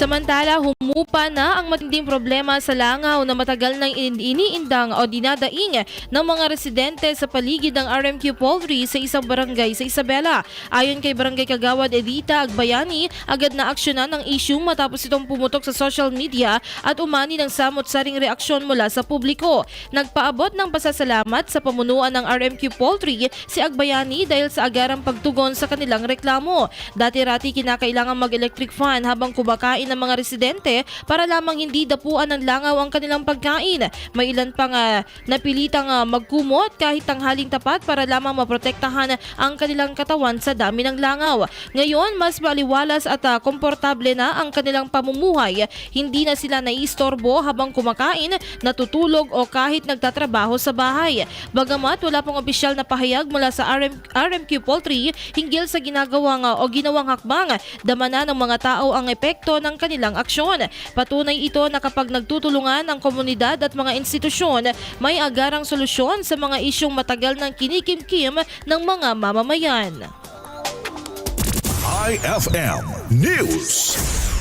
Samantala, humupa na ang matinding problema sa langaw na matagal nang in- iniindang o dinadaing ng mga residente sa paligid ng RMQ Poultry sa isang barangay sa Isabela. Ayon kay Barangay Kagawad Edita Agbayani, agad na aksyonan ang issue matapos itong pumutok sa social media at umani ng samot-saring reaksyon mula sa publiko. Nagpaabot ng pasasalamat sa pamunuan ng RMQ Poultry si Agbayani dahil sa agarang pagtugon sa kanilang reklamo. Dati-rati kinakailangan mag-electric fan habang kumakain ng mga residente para lamang hindi dapuan ng langaw ang kanilang pagkain. May ilan pang ah, napilitang ah, magkumot kahit tanghaling tapat para lamang maprotektahan ang kanilang katawan sa dami ng langaw. Ngayon, mas maliwalas at ah, komportable na ang kanilang pamumuhay. Hindi na sila naiistorbo habang kumakain, natutulog o kahit nagtatrabaho sa bahay. Bagamat wala pong opisyal na pahayag mula sa RM, RMQ Poultry hinggil sa ginagawang ah, o ginawang hakbang, dama na ng mga tao ang epekto ng kanilang aksyon. Patunay ito na kapag nagtutulungan ang komunidad at mga institusyon, may agarang solusyon sa mga isyong matagal ng kinikimkim ng mga mamamayan. IFM News.